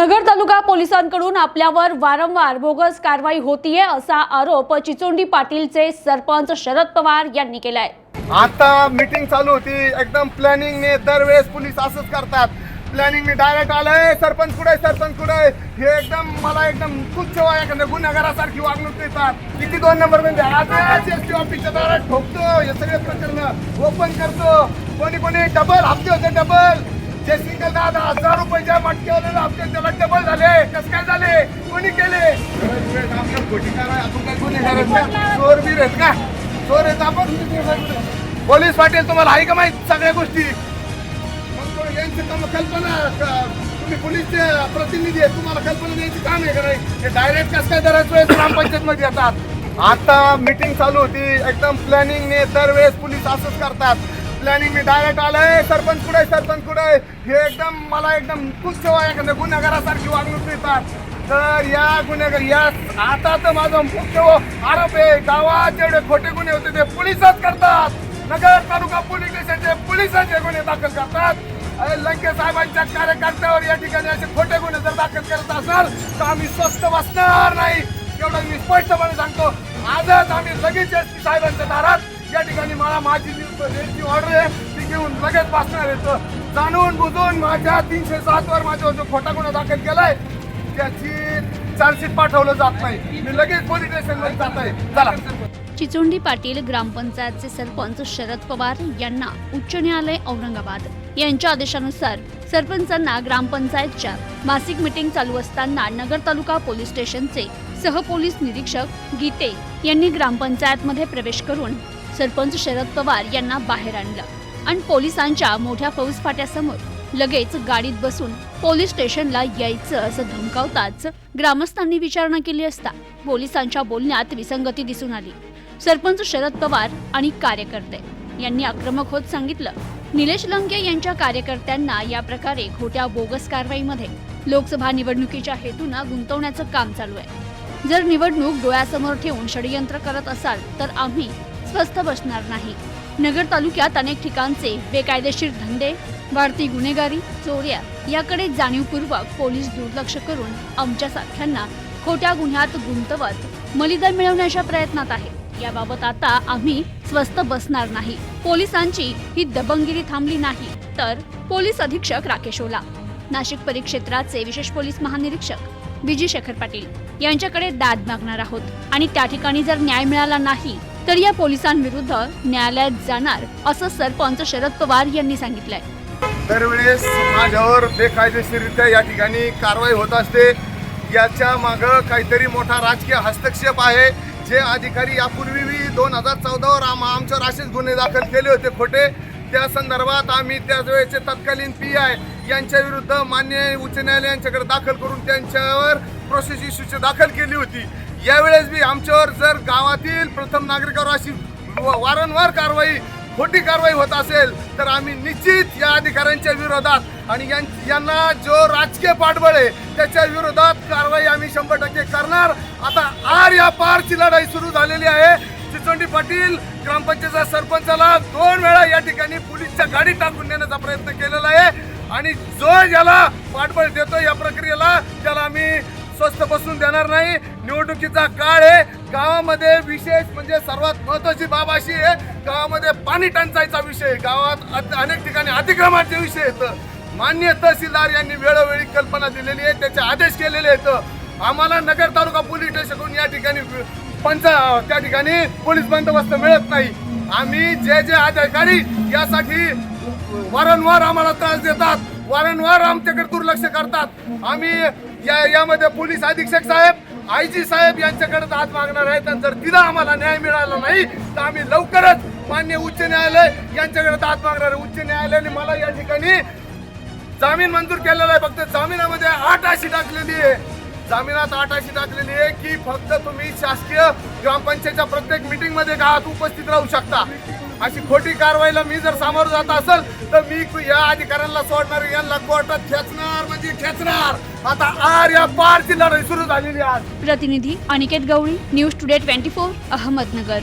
नगर तालुका पोलिसांकडून आपल्यावर वारंवार बोगस कारवाई होतीये असा आरोप चिचोंडी पाटीलचे सरपंच शरद पवार यांनी केलाय. आता मीटिंग चालू होती. एकदम प्लॅनिंगने दरवेळेस पोलीस असंच करतात. प्लॅनिंगने डायरेक्ट आलंय. सरपंच कुठे सरपंच कुठे हे एकदम मला एकदम तुच्छ वाया गुन्हेगारासारखी वागणूक देतात. किती दोन नंबर म्हणजे आज एस टी ऑफिसच्या दारात ठोकतो. हे सगळे प्रकरण ओपन करतो. कोणी कोणी डबल हप्ते होते डबल जे सिंगल दहा दहा हजार रुपयाच्या मटक्यावर हप्ते त्याला डबल झाले. कस काय झाले? कोणी केले? आपल्या खोटी कारवाई काय गुन्हेगार आहेत का? चोर बीर आहेत का चोर आहेत आपण? पोलीस पाटील तुम्हाला आहे का माहीत सगळ्या गोष्टी? मग कल्पना तुम्ही पोलीसचे प्रतिनिधी आहे तुम्हाला कल्पना द्यायची काम आहे का नाही? डायरेक्ट कसं काय दराच वेळेस ग्रामपंचायत मध्ये येतात? आता मीटिंग चालू होती एकदम प्लॅनिंगने दरवेळेस पोलीस असंच करतात. प्लॅनिंग मी डायरेक्ट आलंय. सरपंच कुठे सरपंच कुठे हे एकदम मला एकदम खुश वाया गुन्हेगारासारखी वागणूक देतात. तर या गुन्हेगार या आता तर माझा मुख्य आरोप आहे गावात जेवढे खोटे गुन्हे होते ते पोलिसच करतात. नगर तालुका पोलीस स्टेशनचे पोलिसांचे गुन्हे दाखल करतात. लंके साहेबांच्या कार्यकर्त्यावर या ठिकाणी असे खोटे गुन्हे जर दाखल करत असाल तर आम्ही स्वस्त बसणार नाही. एवढं मी स्पष्टपणे सांगतो. आजच आम्ही लगेच एस पी साहेबांच्या दारात या ठिकाणी मला माझी जी ऑर्डर आहे ती घेऊन लगेच बसणार येतो जाणून बुजून माझ्या तीनशे सात वर माझ्यावर जो खोटा गुन्हा दाखल केलाय त्याची चार्जशीट पाठवलं जात नाही. मी लगेच पोलीस स्टेशनमध्ये जात आहे. चला. चिचोंडी पाटील ग्रामपंचायतचे सरपंच शरद पवार यांना उच्च न्यायालय औरंगाबाद. यांच्या आदेशानुसार सरपंचांना ग्रामपंचायतच्या मासिक मीटिंग चालू असताना नगर तालुका पोलीस स्टेशनचे सहपोलीस निरीक्षक गीते यांनी ग्रामपंचायतमध्ये प्रवेश करून सरपंच शरद पवार यांना बाहेर आणलं. आणि पोलिसांच्या मोठ्या फौजफाट्यासमोर लगेच गाडीत बसून पोलीस स्टेशनला यायचं असं धमकावताच ग्रामस्थांनी विचारणा केली असता पोलिसांच्या बोलण्यात विसंगती दिसून आली. सरपंच शरद पवार आणि कार्यकर्ते यांनी आक्रमक होत सांगितलं. निलेश लंके यांच्या कार्यकर्त्यांना या प्रकारे खोट्या बोगस कारवाईमध्ये लोकसभा निवडणुकीच्या हेतूनं गुंतवण्याचं काम चालू आहे. जर निवडणूक डोळ्यासमोर ठेवून षडयंत्र करत असाल तर आम्ही स्वस्थ बसणार नाही. नगर तालुक्यात अनेक ठिकाणचे बेकायदेशीर धंदे वाढती गुन्हेगारी चोऱ्या याकडे जाणीवपूर्वक पोलीस दुर्लक्ष करून आमच्या सारख्यांना खोट्या गुन्ह्यात गुंतवत मलिदा मिळवण्याच्या प्रयत्नात आहे. याबाबत आता आम्ही स्वस्त बसणार नाही. पोलिसांची ही दबंगिरी थांबली नाही तर पोलीस अधीक्षक राकेश ओला. नाशिक परिक्षेत्राचे विशेष पोलीस महानिरीक्षक विजी शेखर पाटील यांच्याकडे दाद मागणार आहोत. आणि त्या ठिकाणी जर न्याय मिळाला नाही तर या पोलिसांविरुद्ध न्यायालयात जाणार असं सरपंच शरद पवार यांनी सांगितलंय. दरवेळेस माझ्यावर बेकायदेशीररित्या या ठिकाणी कारवाई होत असते. याच्या मागं काहीतरी मोठा राजकीय हस्तक्षेप आहे. जे अधिकारी यापूर्वी दोन हजार चौदावर आम आमच्यावर असेच गुन्हे दाखल केले होते खोटे. त्या संदर्भात आम्ही त्याच वेळेचे तत्कालीन पी आय यांच्या विरुद्ध मान्य उच्च न्यायालयांच्याकडे दाखल करून त्यांच्यावर प्रोसेस इश्यूची दाखल केली होती. यावेळेस बी आमच्यावर जर गावातील प्रथम नागरिकावर अशी व- वारंवार कारवाई खोटी कारवाई होत असेल तर आम्ही निश्चित या अधिकाऱ्यांच्या विरोधात आणि यां- यांना जो राजकीय पाठबळ आहे त्याच्या विरोधात कारवाई आम्ही शंभर टक्के करणार. आता आर या पारची लढाई सुरू झालेली आहे. चिचोंडी पाटील ग्रामपंचायत सरपंचाला दोन वेळा या ठिकाणी पोलीसच्या गाडी टाकून नेण्याचा प्रयत्न केलेला आहे. आणि जो याला पाठबळ देतो या प्रक्रियेला त्याला आम्ही स्वस्त बसून देणार नाही. निवडणुकीचा काळ आहे. गावामध्ये विशेष म्हणजे सर्वात महत्वाची बाब अशी आहे. गावामध्ये पाणी टंचाईचा विषय गावात अनेक ठिकाणी अतिक्रमणाचे विषय आहेत. मान्य तहसीलदार यांनी वेळोवेळी कल्पना दिलेली आहे. त्याचे आदेश केलेले आहेत. आम्हाला नगर तालुका पोलीस स्टेशनकडून या ठिकाणी पंच त्या ठिकाणी पोलीस बंदोबस्त मिळत नाही. आम्ही जे जे अधिकारी यासाठी वारंवार आम्हाला त्रास देतात. वारंवार आमच्याकडे दुर्लक्ष करतात. आम्ही या यामध्ये पोलीस अधीक्षक साहेब आय जी साहेब यांच्याकडे दाद मागणार आहेत आणि जर तिला आम्हाला न्याय मिळाला नाही तर आम्ही लवकरच मान्य उच्च न्यायालय यांच्याकडे दाद मागणार आहे. उच्च न्यायालयाने मला या ठिकाणी जामीन मंजूर केलेला आहे. फक्त जामिनामध्ये आठ अशी टाकलेली आहे. जामिनात आठ अशी टाकलेली आहे की फक्त तुम्ही शासकीय ग्रामपंचायतच्या प्रत्येक मीटिंगमध्ये उपस्थित राहू शकता. अशी खोटी कारवाईला मी जर सामोरं जात असेल तर मी या अधिकाऱ्यांना सोडणार यांना कोर्टात खेचणार म्हणजे खेचणार. आता आर या पारची लढाई सुरू झालेली आज प्रतिनिधी Aniket Gawali news today twenty four Ahmednagar.